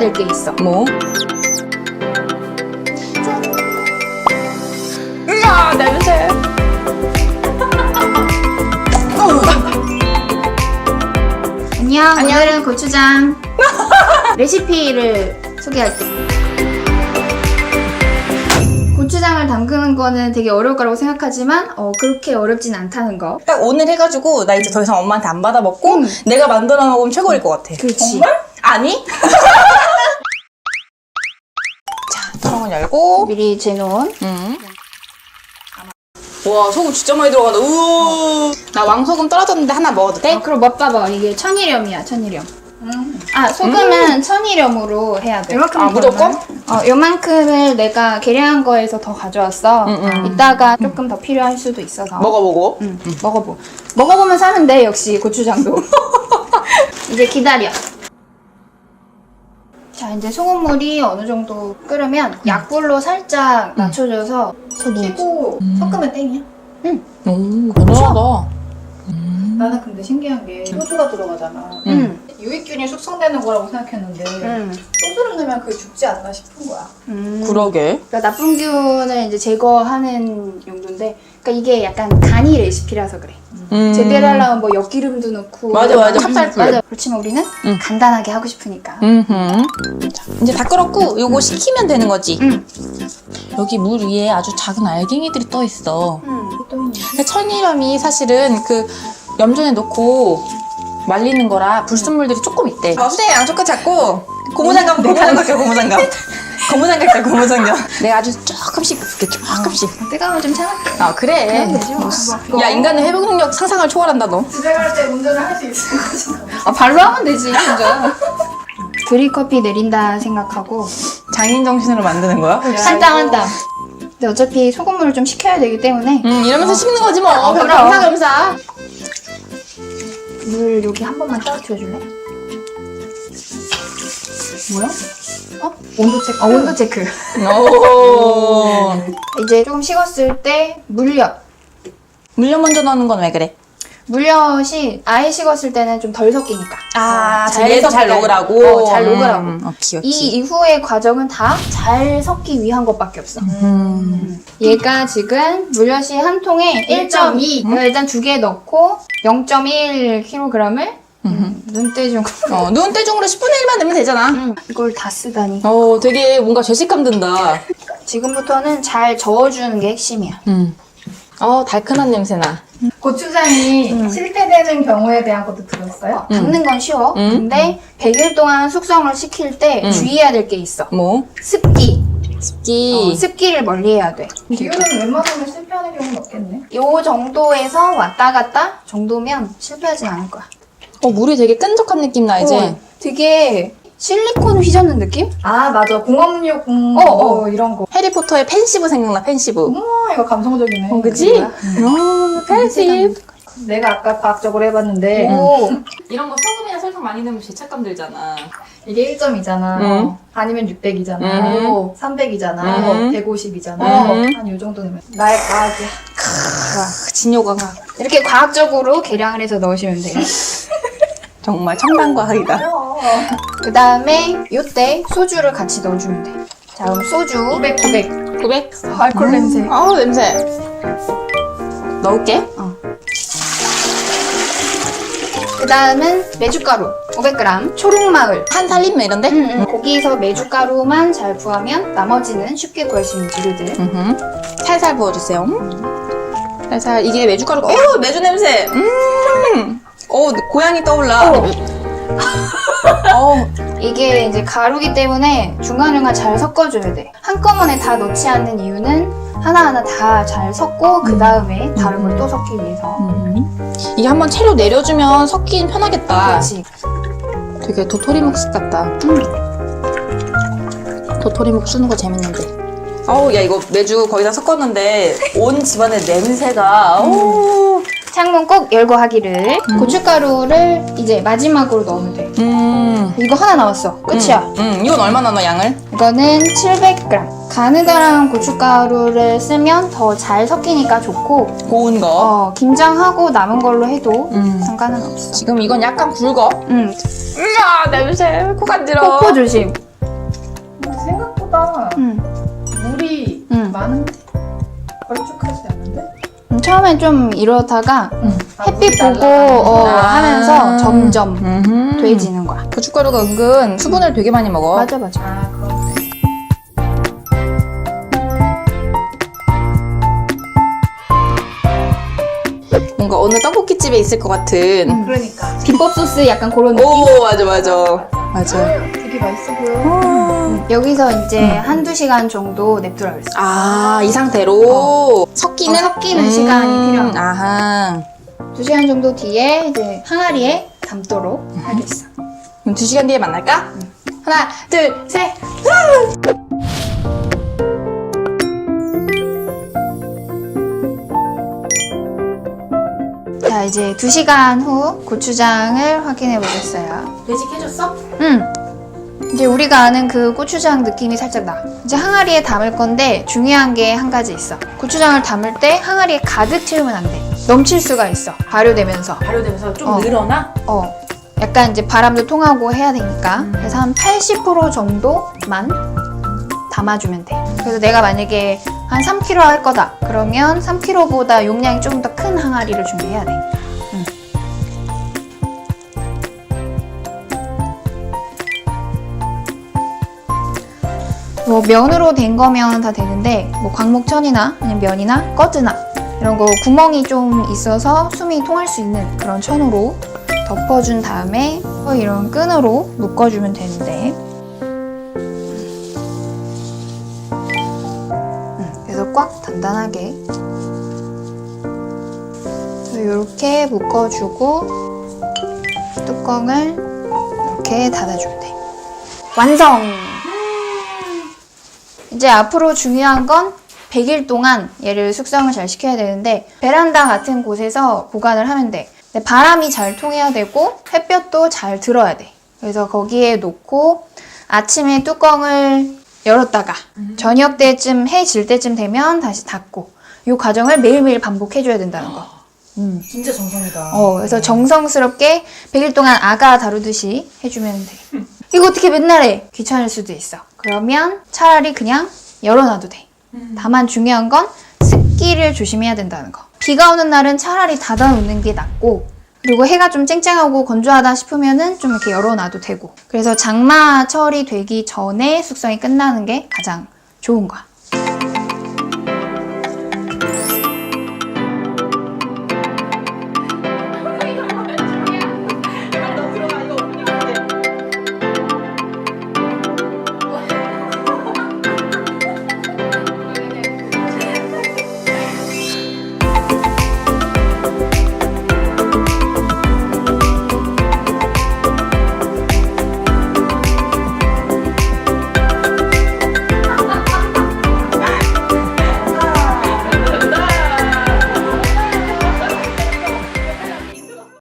될 게 있어. 뭐? 으아 냄새. 안녕. 오늘은 고추장 레시피를 소개할게. 고추장을 담그는 거는 되게 어려울 거라고 생각하지만 어, 그렇게 어렵진 않다는 거. 딱 오늘 해가지고 나 이제 더 이상 엄마한테 안 받아 먹고 음. 내가 만들어 먹으면 최고일 것 같아. 그렇지. 정말? 아니? 자, 뚜껑을 열고. 미리 재놓은 음. 와 소금 진짜 많이 들어간다. 우와. 나 왕소금 떨어졌는데 하나 먹어도 돼? 어, 그럼 맛봐봐. 이게 천일염이야, 천일염. 아, 소금은 천일염으로 해야 돼. 아, 무조건? 어, 요만큼을 내가 계량한 거에서 더 가져왔어. 음, 음. 이따가 조금 더 필요할 수도 있어서. 먹어보고. 응, 먹어보. 먹어보면서 하면 돼, 역시 고추장도. 이제 기다려. 자, 이제 소금물이 어느 정도 끓으면 약불로 살짝 낮춰줘서 켜고 섞으면 땡이야. 오 괜찮다. 나는 근데 신기한 게 소주가 들어가잖아. 응. 유익균이 숙성되는 거라고 생각했는데 응. 소주를 넣으면 그게 죽지 않나 싶은 거야. 음. 그러게. 그러니까 나쁜 균을 이제 제거하는 용도인데, 그러니까 이게 약간 간이 레시피라서 그래. 음. 제대로 하려면 뭐 엿기름도 넣고. 맞아, 맞아. 음, 찹쌀풀. 맞아. 그렇지만 우리는 음. 간단하게 하고 싶으니까. 음흠. 자, 이제 다 끓었고 요거 식히면 되는 거지. 응. 여기 물 위에 아주 작은 알갱이들이 떠 있어. 응. 또 있네. 근데 천일염이 사실은 그 염전에 넣고 말리는 거라 불순물들이 조금 있대. 어, 수제 양초껏 잡고 고무장갑 고무장갑 껴 고무장갑. 고무장갑 껴 고무장갑. 내가 아주 조금씩 줄게 조금씩. 뜨거우면 좀 참을게. 아 그래. 그럼 되지 뭐. 야 인간의 회복 능력 상상을 초월한다 너. 집에 갈 때 운전을 할 수 있을 것인가. 아, 발로 하면 되지, 진짜. 드립 커피 내린다 생각하고 장인 정신으로 만드는 거야? 한 땀 한 땀. 근데 어차피 소금물을 좀 식혀야 되기 때문에 음 이러면서 씹는 거지 뭐. 어, 그럼. 겸사겸사. 물 여기 한 번만 떨어뜨려 줄래? 뭐야? 어? 온도 체크. 어, 온도 체크. 오. 이제 조금 식었을 때 물엿. 물엿 먼저 넣는 건 왜 그래? 물엿이 아예 식었을 때는 좀 덜 섞이니까. 아, 어, 잘 얘도 잘 섞여야 녹으라고. 돼. 어, 잘 녹으라고. 음, 오케이, 오케이. 이 이후의 과정은 다 잘 섞기 위한 것밖에 없어. 음. 얘가 지금 물엿이 한 통에 1.2. 이거 일단 두 개 넣고 0.1kg을 음, 눈대중. 어, 눈대중으로 10분의 1만 넣으면 되잖아. 음, 이걸 다 쓰다니. 어, 되게 뭔가 죄책감 든다. 지금부터는 잘 저어주는 게 핵심이야. 음. 어, 달큰한 냄새 나. 고추장이 음. 실패되는 경우에 대한 것도 들었어요? 담는 건 쉬워. 음. 근데 100일 동안 숙성을 시킬 때 음. 주의해야 될 게 있어. 뭐? 습기. 습기. 어, 습기를 멀리 해야 돼. 기운은 웬만하면 실패하는 경우는 없겠네. 요 정도에서 왔다 갔다 정도면 실패하진 않을 거야. 어, 물이 되게 끈적한 느낌 나, 이제. 어, 되게 실리콘 휘젓는 느낌? 아 맞아 공업용 공 어, 어, 어. 이런 거. 해리포터의 펜시브 생각나, 펜시브. 어머 이거 감성적이네. 어, 그지? 그거야? 어, 펜시브. 내가 아까 과학적으로 해봤는데 오, 이런 거 소금이나 설탕 많이 넣으면 죄책감 들잖아. 이게 1점이잖아. 음. 아니면 600이잖아. 음. 300이잖아. 음. 150이잖아. 음. 한요 정도 넣으면 나의 과학이야. 크, 진요가 이렇게 과학적으로 계량을 해서 넣으시면 돼요. 정말 첨단과학이다. 그 다음에 요때 소주를 같이 넣어주면 돼. 자, 그럼 소주 900, 900. 900. 알콜 냄새. 아우, 냄새. 넣을게. 그 다음은 메주가루 500g, 초록마을. 한 살림 이런데? 음, 음. 거기서 메주가루만 잘 구하면 나머지는 쉽게 구할 수 있는 재료들. 음흠. 살살 부어주세요. 살살 이게 메주가루가 오 메주 냄새. 음. 오 고양이 떠올라. 어. 이게 이제 가루기 때문에 중간중간 잘 섞어줘야 돼. 한꺼번에 다 넣지 않는 이유는 하나하나 다 잘 섞고 그 다음에 다른 걸 또 섞기 위해서. 음. 이게 한번 채로 내려주면 섞긴 편하겠다. 그렇지. 되게 도토리 묵스 같다. 도토리 묵 쓰는 거 재밌는데. 어우 야 이거 메주 거의 다 섞었는데 온 집안의 냄새가 어우. 창문 꼭 열고 하기를 음. 그 고춧가루를 이제 마지막으로 넣으면 돼 음. 이거 하나 나왔어 끝이야 음. 음, 이건 얼마나 넣어 양을? 이거는 700g 가느다란 그 고춧가루를 쓰면 더 잘 섞이니까 좋고 고운 거. 어, 김장하고 남은 걸로 해도 음. 상관은 없어 지금 이건 약간 굵어. 음. 으아 냄새 코 간지러. 코코 조심 생각보다 음. 물이 음. 많은데 걸쭉하지 않는데? 처음엔 좀 이러다가 음. 햇빛 보고 어, 아. 하면서 점점 음흠. 돼지는 거야. 고춧가루가 은근 수분을 되게 많이 먹어. 맞아 맞아. 아 그럼 뭔가 어느 떡볶이집에 있을 것 같은. 음. 그러니까 비법 소스 약간 그런 느낌. 오 맞아 맞아 맞아. 되게 맛있어 보여. 음, 여기서 이제 한두 시간 정도 냅두라 그랬어. 아이 상태로 섞이는 어, 섞이는 시간이 필요한 거야. 아하. 두 시간 정도 뒤에 이제 항아리에 담도록 하겠어. 그럼 두 시간 뒤에 만날까? 하나 둘 셋. 자 이제 두 시간 후 고추장을 확인해 보겠어요. 매직해줬어? 음. 이제 우리가 아는 그 고추장 느낌이 살짝 나. 이제 항아리에 담을 건데 중요한 게 한 가지 있어. 고추장을 담을 때 항아리에 가득 채우면 안 돼. 넘칠 수가 있어. 발효되면서. 발효되면서 좀 어. 늘어나? 어. 약간 이제 바람도 통하고 해야 되니까. 그래서 한 80% 정도만 담아주면 돼. 그래서 내가 만약에 한 3kg 할 거다. 그러면 3kg보다 용량이 조금 더 큰 항아리를 준비해야 돼. 뭐 면으로 된 거면 다 되는데 뭐 광목천이나 아니면 면이나 꺼즈나 이런 거 구멍이 좀 있어서 숨이 통할 수 있는 그런 천으로 덮어준 다음에 또 이런 끈으로 묶어주면 되는데. 음, 그래서 꽉 단단하게. 이렇게 묶어주고 뚜껑을 이렇게 닫아주면 돼. 완성! 이제 앞으로 중요한 건 100일 동안 얘를 숙성을 잘 시켜야 되는데 베란다 같은 곳에서 보관을 하면 돼. 바람이 잘 통해야 되고 햇볕도 잘 들어야 돼. 그래서 거기에 놓고 아침에 뚜껑을 열었다가 저녁 때쯤 해 질 때쯤 되면 다시 닫고 이 과정을 매일매일 반복해줘야 된다는 거. 음. 진짜 정성이다. 어, 그래서 정성스럽게 100일 동안 아가 다루듯이 해주면 돼. 이거 어떻게 맨날 해? 귀찮을 수도 있어. 그러면 차라리 그냥 열어놔도 돼. 다만 중요한 건 습기를 조심해야 된다는 거. 비가 오는 날은 차라리 닫아놓는 게 낫고, 그리고 해가 좀 쨍쨍하고 건조하다 싶으면은 좀 이렇게 열어놔도 되고. 그래서 장마 철이 되기 전에 숙성이 끝나는 게 가장 좋은 거야.